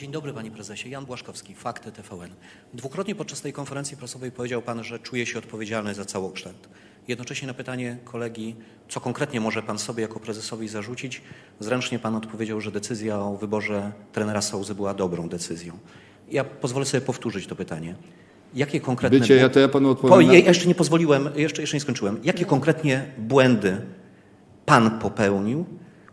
Dzień dobry panie prezesie. Jan Błaszkowski, Fakty TVN. Dwukrotnie podczas tej konferencji prasowej powiedział pan, że czuje się odpowiedzialny za całokształt. Jednocześnie na pytanie kolegi, co konkretnie może pan sobie jako prezesowi zarzucić, zręcznie pan odpowiedział, że decyzja o wyborze trenera Sauzy była dobrą decyzją. Ja pozwolę sobie powtórzyć to pytanie. Jakie konkretne... Bycie, ja to ja panu odpowiem. Po, ja jeszcze nie pozwoliłem, jeszcze, jeszcze nie skończyłem. Jakie konkretnie błędy pan popełnił,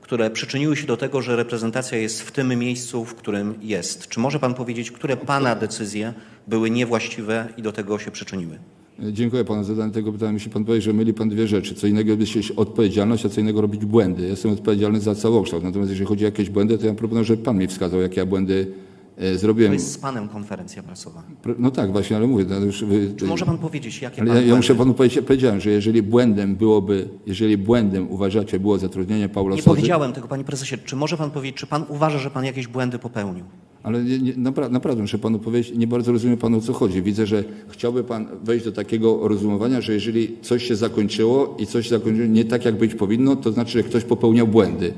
które przyczyniły się do tego, że reprezentacja jest w tym miejscu, w którym jest? Czy może pan powiedzieć, które pana decyzje były niewłaściwe i do tego się przyczyniły? Dziękuję panu za zadanie tego pytania. Musi pan powiedzieć, że myli pan dwie rzeczy. Co innego jest odpowiedzialność, a co innego robić błędy. Ja Jestem odpowiedzialny za całokształt. Natomiast jeżeli chodzi o jakieś błędy, to ja proponuję, żeby pan mi wskazał, jakie ja błędy e, To zrobiłem. jest z panem konferencja prasowa. No tak, właśnie, ale mówię. No już, Czy może pan powiedzieć, jakie ale pan ja, muszę panu powiedzieć, powiedziałem, że jeżeli błędem byłoby, jeżeli błędem uważacie było zatrudnienie Paula Nie Sozy, powiedziałem tego, panie prezesie. Czy może pan powiedzieć, czy pan uważa, że pan jakieś błędy popełnił? Ale nie, nie, napra- naprawdę muszę panu powiedzieć, nie bardzo rozumiem panu o co chodzi. Widzę, że chciałby pan wejść do takiego rozumowania, że jeżeli coś się zakończyło i coś się zakończyło nie tak, jak być powinno, to znaczy, że ktoś popełniał błędy.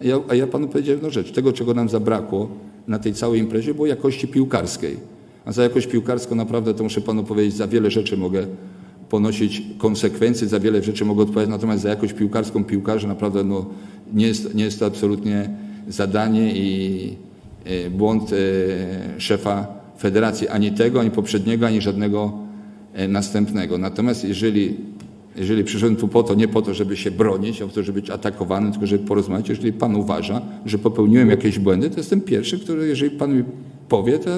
A ja, a ja panu powiedziałem jedną rzecz. Tego, czego nam zabrakło na tej całej imprezie, było jakości piłkarskiej. A za jakość piłkarską naprawdę, to muszę panu powiedzieć, za wiele rzeczy mogę ponosić konsekwencje, za wiele rzeczy mogę odpowiadać, natomiast za jakość piłkarską piłkarzy naprawdę no, nie, jest, nie jest to absolutnie zadanie i e, błąd e, szefa federacji, ani tego, ani poprzedniego, ani żadnego e, następnego. Natomiast jeżeli, jeżeli przyszedłem tu po to, nie po to, żeby się bronić, a po to, żeby być atakowany, tylko żeby porozmawiać, jeżeli pan uważa, że popełniłem jakieś błędy, to jestem pierwszy, który, jeżeli pan mi powie, to,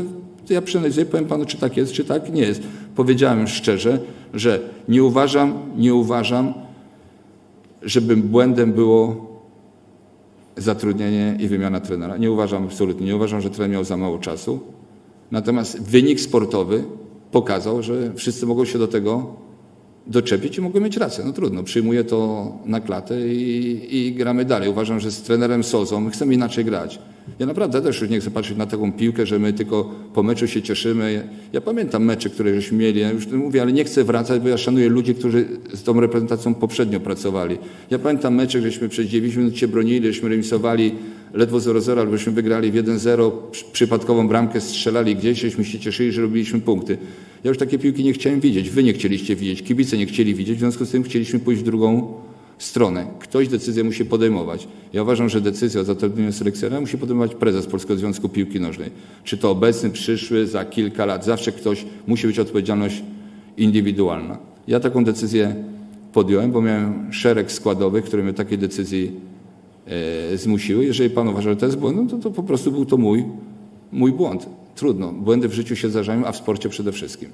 to ja przeanalizuję, powiem panu, czy tak jest, czy tak nie jest. Powiedziałem szczerze, że nie uważam, nie uważam, żeby błędem było zatrudnienie i wymiana trenera. Nie uważam absolutnie, nie uważam, że trener miał za mało czasu. Natomiast wynik sportowy pokazał, że wszyscy mogą się do tego doczepić i mogą mieć rację. No trudno, przyjmuję to na klatę i, i gramy dalej. Uważam, że z trenerem Sozą my chcemy inaczej grać. Ja naprawdę też już nie chcę patrzeć na taką piłkę, że my tylko po meczu się cieszymy. Ja, pamiętam mecze, które żeśmy mieli, ja już mówię, ale nie chcę wracać, bo ja szanuję ludzi, którzy z tą reprezentacją poprzednio pracowali. Ja pamiętam mecze, żeśmy przez 9 minut się bronili, żeśmy remisowali ledwo 0-0, albo żeśmy wygrali w 1-0, przy- przypadkową bramkę strzelali gdzieś, żeśmy się cieszyli, że robiliśmy punkty. Ja już takie piłki nie chciałem widzieć, wy nie chcieliście widzieć, kibice nie chcieli widzieć, w związku z tym chcieliśmy pójść w drugą stronę. Ktoś decyzję musi podejmować. Ja uważam, że decyzję o zatrudnieniu selekcjonera musi podejmować prezes Polskiego Związku Piłki Nożnej. Czy to obecny, przyszły, za kilka lat. Zawsze ktoś musi być odpowiedzialność indywidualna. Ja taką decyzję podjąłem, bo miałem szereg składowych, które mnie takiej decyzji e, zmusiły. Jeżeli pan uważa, że to jest błąd, no to, to po prostu był to mój, mój błąd. Trudno. Błędy w życiu się zdarzają, a w sporcie przede wszystkim.